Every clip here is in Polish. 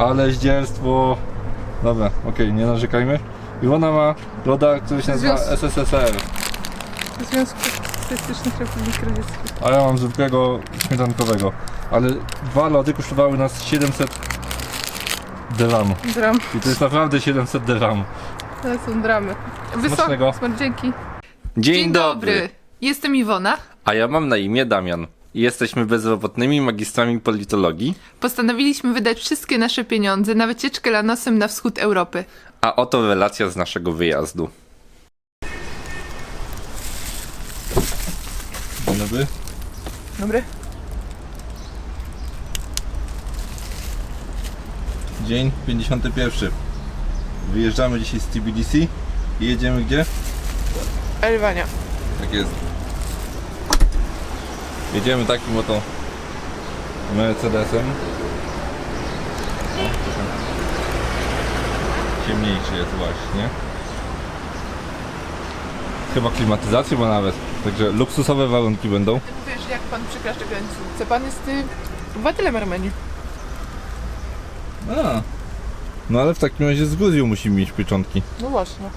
Ale zdzierstwo. Dobra, okej, nie narzekajmy. Iwona ma loda, który się nazywa Związku- SSSR. Związku Socjalistycznych Republik Radzieckich. A ja mam zwykłego śmietankowego. Ale dwa lody kosztowały nas 700 dirham. Dram. I to jest naprawdę 700 dirham. To są dramy. Smacznego. Wysoko. Smar- Dzięki. Dzień, dobry. Jestem Iwona. A ja mam na imię Damian. Jesteśmy bezrobotnymi magistrami politologii, Postanowiliśmy wydać wszystkie nasze pieniądze na wycieczkę lanosem na wschód Europy. a oto relacja z naszego wyjazdu. Dzień dobry. Dobry. Dzień 51. Wyjeżdżamy dzisiaj z TBDC i jedziemy gdzie? Elwania. Tak jest. Jedziemy takim oto Mercedesem. Ciemniejszy jest właśnie. Chyba klimatyzację ma nawet. Także luksusowe warunki będą. Wiesz, jak pan przekracza granicę? Pan jest y, obywatelem Armenii. A. No ale w takim razie z Gruzją musimy mieć pieczątki. No właśnie.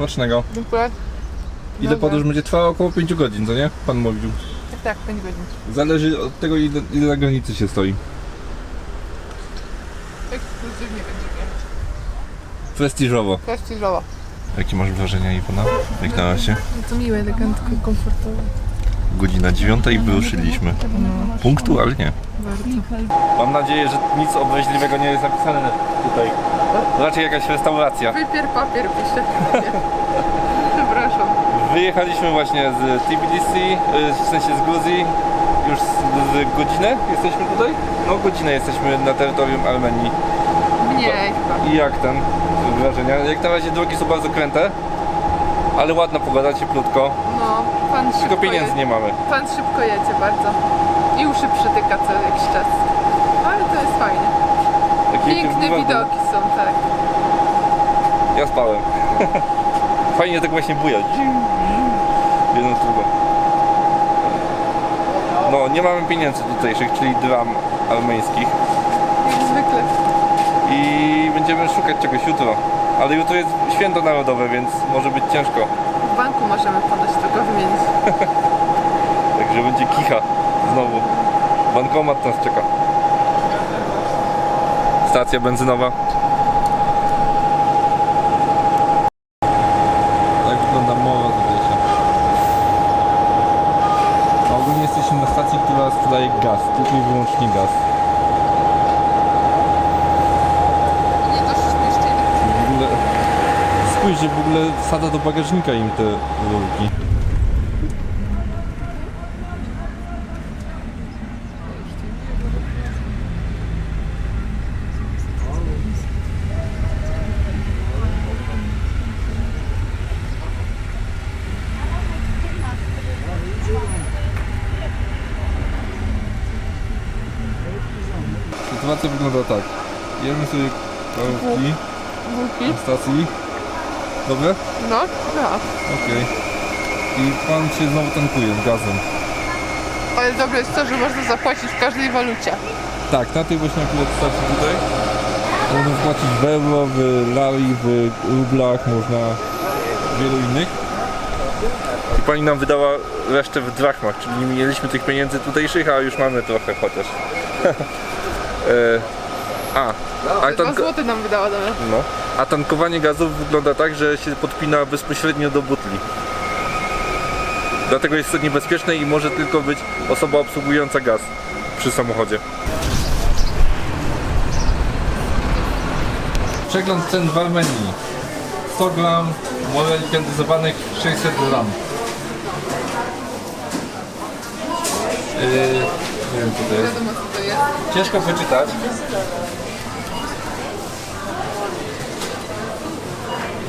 Smacznego. Dziękuję. Ile Dobra. podróż będzie trwała? Około 5 godzin, co nie? Pan mówił. Tak, tak, 5 godzin. Zależy od tego ile, ile na granicy się stoi. Ekskluzywnie będziemy. Prestiżowo. Prestiżowo. Jakie masz wrażenia Iwona? Jak na razie? No to miłe, elegancko, komfortowo. Godzina dziewiąta i wyruszyliśmy. Punktualnie. Bardzo. Mam nadzieję, że nic obleśliwego nie jest napisane tutaj. Raczej jakaś restauracja. Wypier papier pisze. Przepraszam. Wyjechaliśmy właśnie z TBDC, y, w sensie z Gruzji. Już z, z godzinę jesteśmy tutaj? No godzinę jesteśmy na terytorium Armenii. Mniej chyba. I jak ten wrażenia? Jak na razie drogi są bardzo kręte, ale ładna pogoda, cieplutko. No, pan szybko Tylko pieniędzy nie mamy. Pan szybko jedzie bardzo. I uszy przytyka co jakiś czas. Ale to jest fajnie. Takie Piękne widoki są, tak. Ja spałem. Fajnie tak właśnie bujać. W jedną drugą. No, nie mamy pieniędzy tutejszych, czyli dram armeńskich. Jak zwykle. I będziemy szukać czegoś jutro. Ale jutro jest święto narodowe, więc może być ciężko. W banku możemy ponoć tylko wymienić. Także będzie kicha znowu. Bankomat nas czeka. Stacja benzynowa. Tak wygląda mowa tutaj się. A ogólnie jesteśmy na stacji, która sprzedaje gaz. Tylko i wyłącznie gaz. Nie doszliśmy jeszcze W ogóle... Spójrzcie, w ogóle wsada do bagażnika im te rurki. Sytuacja wygląda tak. Jemy sobie bułki. na stacji. Dobre? No, tak. Okej. I pan się znowu tankuje gazem. Ale dobre jest to, że można zapłacić w każdej walucie. Tak, na tej właśnie akurat stacji tutaj można zapłacić w euro, w lari, w rublach, można wielu innych. I pani nam wydała resztę w drachmach, czyli nie mieliśmy tych pieniędzy tutejszych, a już mamy trochę chociaż. e, a, a, Dwa tanko, złote nam wydała dobra. no, a tankowanie gazów wygląda tak, że się podpina bezpośrednio do butli. Dlatego jest to niebezpieczne i może tylko być osoba obsługująca gaz przy samochodzie. Przegląd cen w Armenii. 100 gram molekandyzowanych 600 gram. Yy, nie wiem co to jest. Ciężko wyczytać.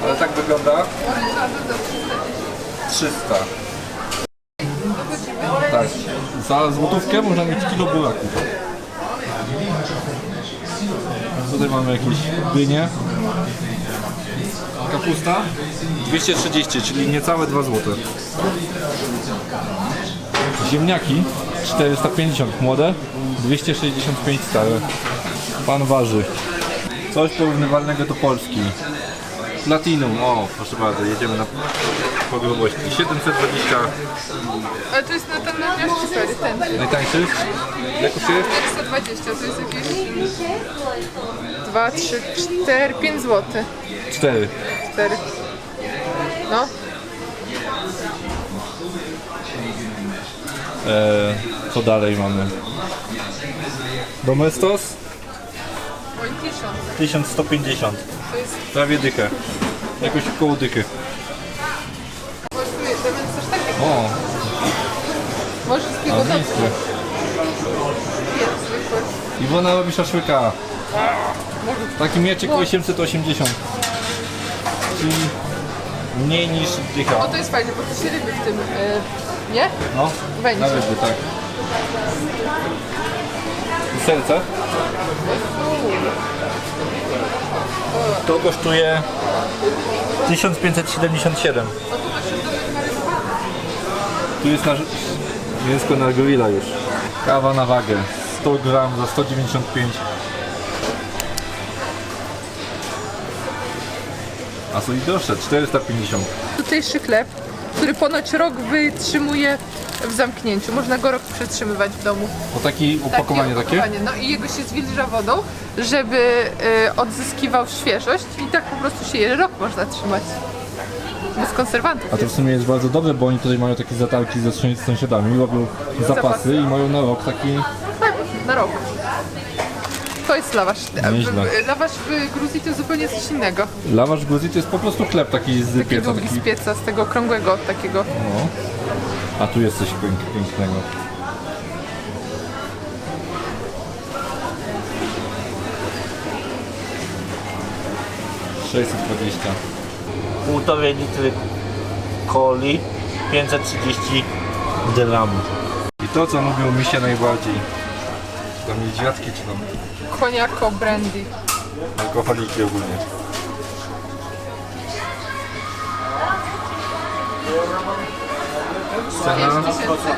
Ale tak wygląda. 300. Tak. Za złotówkę można mieć kilo buraków. Tutaj mamy jakieś dynie. Kapusta 230, czyli niecałe 2 złote. Ziemniaki 450 młode, 265 stare. Pan waży. Coś porównywalnego do Polski. Platinum, o proszę bardzo, jedziemy na po grubości. 720 Ale to jest na ten nawias super, ten. najtańszy. Ile kosztuje? 120, to jest jakieś 2, 3, 4, 5 zł. 4. 4. No, Eee, co dalej mamy? Domestos? oj, 1000. 1150. To jest, Prawie dychę. Jakoś koło dychy. kosztuje, to jest też takie. O, Możesz z tego dobrze. bliskie. Jest zwykły. Iwona robi szaszłyka. Taki mieczyk No. 880. Czyli mniej niż dycha. O, to jest fajne, bo to się ryby w tym, y, nie? No, Będzie. na ryby, tak. I serce? To kosztuje 1577. Tu jest nasz mięsko na grilla już. Kawa na wagę. 100 gram za 195. A są i droższe, 450. Tutejszy chleb, który ponoć rok wytrzymuje w zamknięciu. Można go rok przetrzymywać w domu. O taki opakowanie takie? opakowanie. No i jego się zwilża wodą, żeby y, odzyskiwał świeżość i tak po prostu się je rok można trzymać. Bez konserwantów. A to w sumie jest bardzo dobre, bo oni tutaj mają takie zatarki ze sąsiadami, robią zapasy, Zapasy. i mają na rok taki... Tak, na rok. To jest lawasz. Nieźle. w- Lawasz w Gruzji to zupełnie coś innego. Lawasz w Gruzji to jest po prostu chleb taki z Taki pieca. długi Taki... z pieca, z tego okrągłego takiego. No. A tu jest coś pięk- pięknego. Sześćset dwadzieścia. Półtorej litry coli, 530 gramów. I to co lubią mi się najbardziej. Czy tam czy tam Koniako brandy. alkoholiki ogólnie. Cena? 5 tysięcy.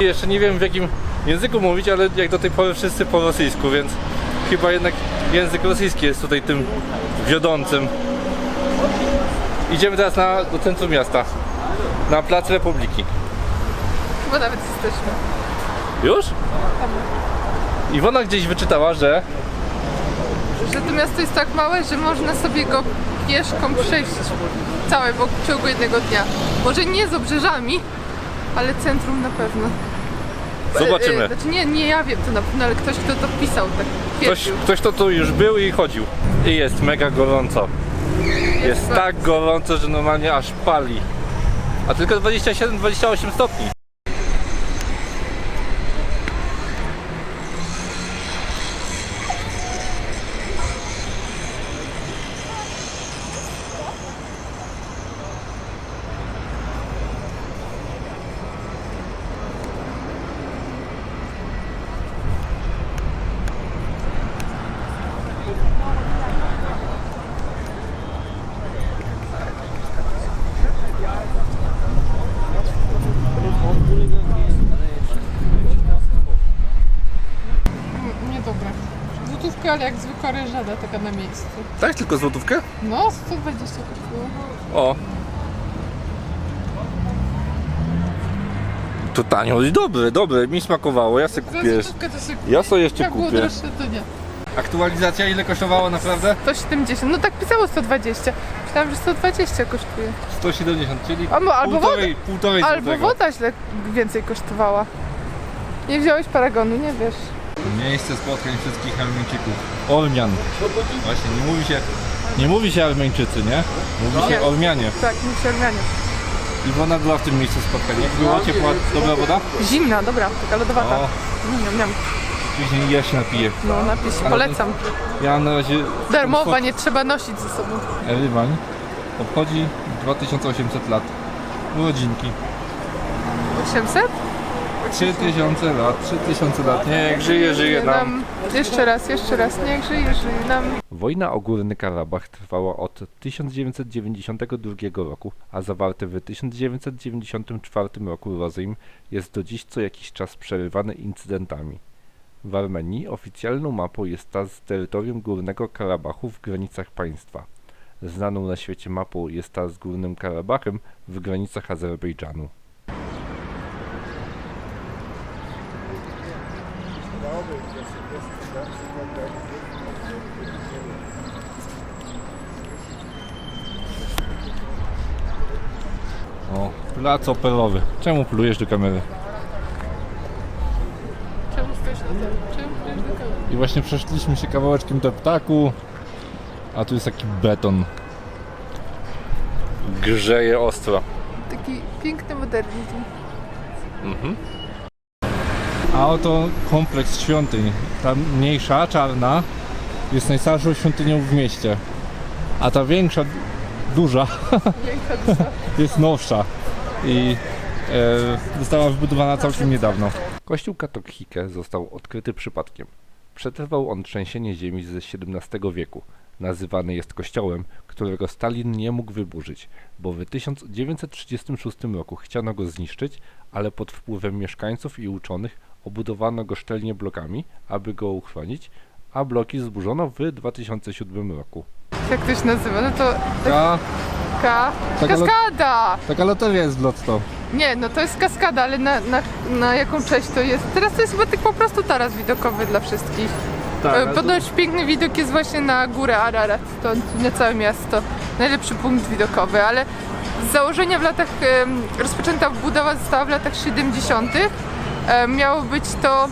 Jeszcze nie wiem w jakim języku mówić, ale jak do tej pory wszyscy po rosyjsku, więc chyba jednak język rosyjski jest tutaj tym wiodącym. Idziemy teraz na, do centrum miasta, na Plac Republiki. Chyba nawet jesteśmy. Już? Iwona gdzieś wyczytała, że Że to miasto jest tak małe, że można sobie go pieszką przejść całe w ciągu jednego dnia. Może nie z obrzeżami, ale centrum na pewno. Zobaczymy. E, e, Znaczy nie, nie ja wiem to na pewno, ale ktoś kto to pisał, tak ktoś, twierdził. ktoś to tu już był i chodził. I jest mega gorąco. Jest tak gorąco, że normalnie aż pali. A tylko 27-28 stopni. Złotówka, ale jak zwykła ryżada, taka na miejscu. Tak, tylko złotówkę? No, 120 kosztuje. O. To tanio i dobre, dobre, mi smakowało, ja sobie Za kupię. złotówkę to sobie Ja sobie jeszcze Jak było kupię. droższe, to nie. Aktualizacja ile kosztowało naprawdę? 170, no tak pisało 120. Myślałam, że 120 kosztuje. 170, czyli Albo, albo woda, półtorej, półtorej albo złotego. woda źle więcej kosztowała. Nie wziąłeś paragonu, nie wiesz. Miejsce spotkań wszystkich Armeńczyków. Ormian. Właśnie, nie mówi się, nie mówi się Armeńczycy, nie? Mówi się Nie. Ormianie. Tak, nie Ormianie. Iwona była w tym miejscu spotkań. Jak było ciepła, dobra woda? Zimna, dobra, taka lodowata. O, później ja się napiję. No napis, polecam. Ja na razie... Darmowa, nie trzeba nosić ze sobą. Erywań obchodzi 2800 lat. Urodzinki. 800? 3000 lat, 3000 lat, nie, jak żyje, żyje nam. Jeszcze raz, jeszcze raz, niech żyje, żyje nam. Wojna o Górny Karabach trwała od 1992 roku, a zawarty w 1994 roku rozejm jest do dziś co jakiś czas przerywany incydentami. W Armenii oficjalną mapą jest ta z terytorium Górnego Karabachu w granicach państwa. Znaną na świecie mapą jest ta z Górnym Karabachem w granicach Azerbejdżanu. O, plac operowy. Czemu plujesz do kamery? Czemu stoisz na tym? Czemu stoisz do kamery? I właśnie przeszliśmy się kawałeczkiem do ptaku, a tu jest taki beton. Grzeje ostro. Taki piękny modernizm. A oto kompleks świątyń. Ta mniejsza, czarna, jest najstarszą świątynią w mieście. A ta większa, duża, jest nowsza. I e, została wybudowana całkiem niedawno. Kościół Katokhike został odkryty przypadkiem. Przetrwał on trzęsienie ziemi ze XVII wieku. Nazywany jest kościołem, którego Stalin nie mógł wyburzyć, bo w 1936 roku chciano go zniszczyć, ale pod wpływem mieszkańców i uczonych obudowano go szczelnie blokami, aby go uchronić, a bloki zburzono w 2007 roku. Jak to się nazywa? No to A, Ka... Taka lo- Kaskada! taka loteria jest w Lotto. Nie, no to jest kaskada, ale na, na, na jaką cześć to jest? Teraz to jest chyba tak po prostu taras widokowy dla wszystkich. Tak, E, to- Ponoć piękny widok jest właśnie na górę Ararat, stąd na całe miasto. Najlepszy punkt widokowy, ale z założenia w latach, em, rozpoczęta budowa została w latach 70. E, Miało być to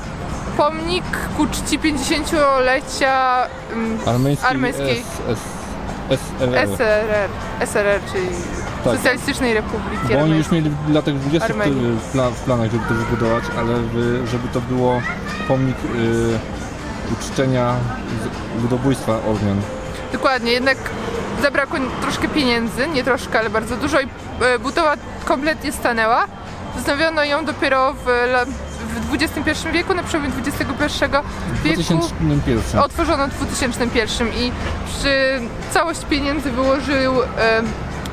pomnik ku czci 50-lecia em, Armeńskiej. S, S, SRR. SRR, SRR, czyli Tak. Socjalistycznej Republiki Bo oni już mieli w latach 20 Armenii. w, pla, w planach, żeby to wybudować, ale w, żeby to było pomnik y, uczczenia ludobójstwa Ormian. Dokładnie, jednak zabrakło troszkę pieniędzy, nie troszkę, ale bardzo dużo i e, budowa kompletnie stanęła. Wznowiono ją dopiero w, w XXI wieku, na przełomie XXI W wieku. 2001. Otworzono w 2001 i przy całość pieniędzy wyłożył e,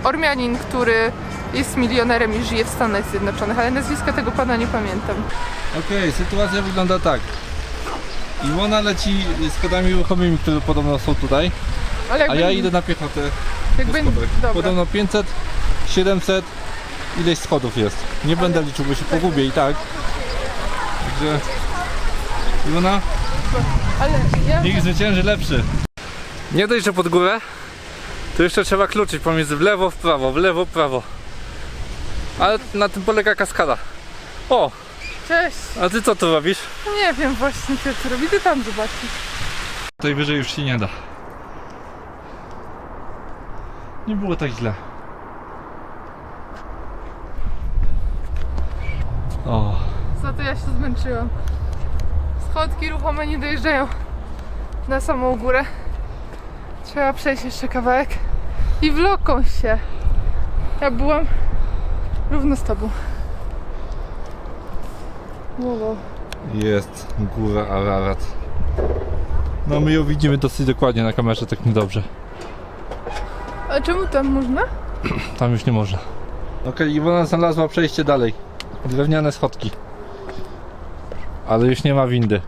Ormianin, który jest milionerem i żyje w Stanach Zjednoczonych, ale nazwiska tego pana nie pamiętam. Okej, sytuacja wygląda tak. Iwona leci schodami ruchomymi, które podobno są tutaj, a ja idę na piechotę jak będzie. Podobno 500, 700, ileś schodów jest. Nie będę liczył, bo się pogubię i tak. Także... Iwona, Ale ja niech zwycięży lepszy. Nie dość, że pod górę, to jeszcze trzeba kluczyć pomiędzy w lewo, w prawo, w lewo, w prawo. Ale na tym polega kaskada. O, Cześć! a ty co tu robisz? Nie wiem właśnie co tu robi, ty tam zobaczysz. Tutaj wyżej już się nie da. Nie było tak źle. O, Co to ja się zmęczyłam. Schodki ruchome nie dojeżdżają na samą górę. Trzeba przejść jeszcze kawałek i wloką się. Ja byłam równo z tobą. Wow. jest góra Ararat. No my ją widzimy dosyć dokładnie na kamerze, tak niedobrze. A czemu tam można? Tam już nie można. Okej, Iwona znalazła przejście dalej. Drewniane schodki. Ale już nie ma windy.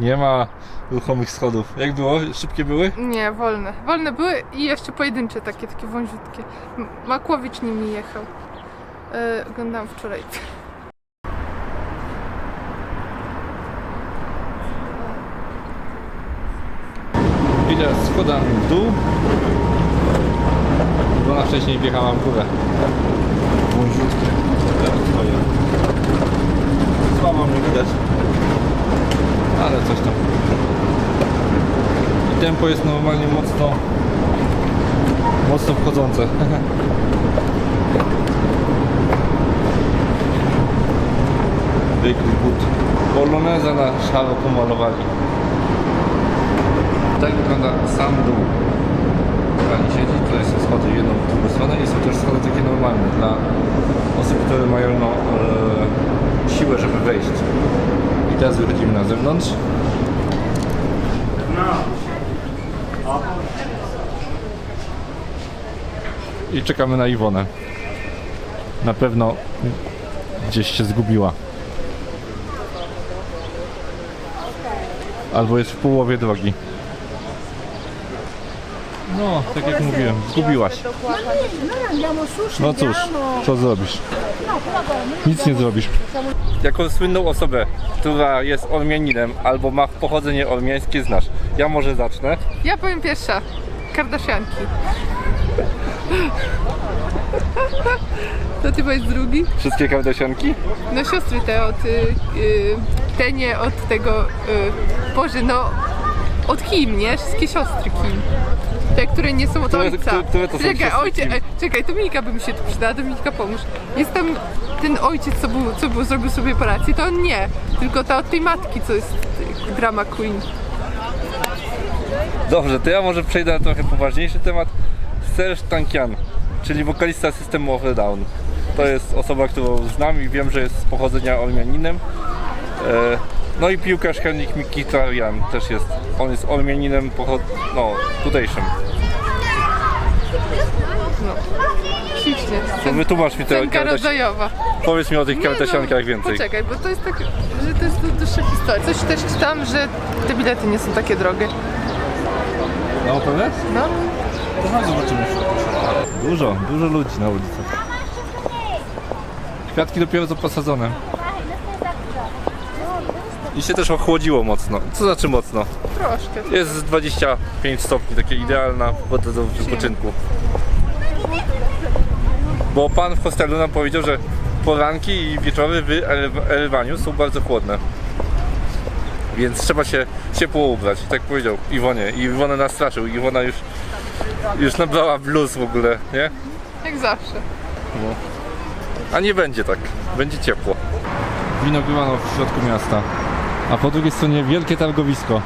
Nie ma ruchomych schodów. Jak było? Szybkie były? Nie, wolne. Wolne były i jeszcze pojedyncze takie, takie wąziutkie. M- Makłowicz nimi jechał. E, oglądałam wczoraj. Idę schodami w dół. Bo ona wcześniej wjechała w górę. Wąziutkie. Teraz stoję. Słabo mnie widać. Ale coś tam. I tempo jest normalnie mocno mocno wchodzące. Wykrył but. Poloneza na szaro pomalowali. Tak wygląda sam dół. Pani siedzi, tutaj są schody jedną w drugą stronę i są też schody takie normalne dla osób, które mają no, e, siłę, żeby wejść. I teraz wychodzimy na zewnątrz. I czekamy na Iwonę. Na pewno gdzieś się zgubiła. Albo jest w połowie drogi. No, tak jak mówiłem, zgubiłaś. No cóż, co zrobisz? Nic nie zrobisz. Jako słynną osobę, która jest Ormianinem albo ma pochodzenie ormiańskie znasz. Ja może zacznę. Ja powiem pierwsza. Kardashianki. To ty powiedz drugi? Wszystkie kardasianki? No siostry te od... Y, y, te nie od tego... Y, Boże, no... Od Kim, nie? Wszystkie siostry Kim. Te, które nie są od Które- ojca. które- które to są czekaj, siostry ojciec, Kim? e, czekaj, Dominika by mi się tu przydała. Dominika, pomóż. Jest tam ten ojciec, co, był, co był, zrobił sobie operację, to on nie. Tylko ta od tej matki, co jest y, drama queen. Dobrze, to ja może przejdę na trochę poważniejszy temat. Serge Tankian, czyli wokalista systemu of a Down. To jest osoba, którą znam i wiem, że jest z pochodzenia Ormianinem. E, no i piłkarz Henrik Mkhitaryan też jest. On jest Ormianinem pochod... no, tutejszym. Ślicznie. To wytłumacz mi te Scenka rodzajowa. Powiedz mi o tych no, więcej. Poczekaj, bo to jest tak, że to jest dłuższa historia. Coś też czytam, że te bilety nie są takie drogie. No, pewnie? No. To chodź zobaczymy. Dużo, dużo ludzi na ulicy. Kwiatki dopiero co posadzone. I się też ochłodziło mocno. Co znaczy mocno? Troszkę. Jest 25 stopni, takie idealna woda do wypoczynku. Bo pan w hostelu nam powiedział, że poranki i wieczory w Elwaniu są bardzo chłodne. Więc trzeba się ciepło ubrać, tak powiedział Iwonie. I Iwonę nastraszył. Iwona już, już nabrała blues w ogóle, nie? Jak zawsze. A nie będzie tak, będzie ciepło. Winogronów w środku miasta, a po drugiej stronie wielkie targowisko.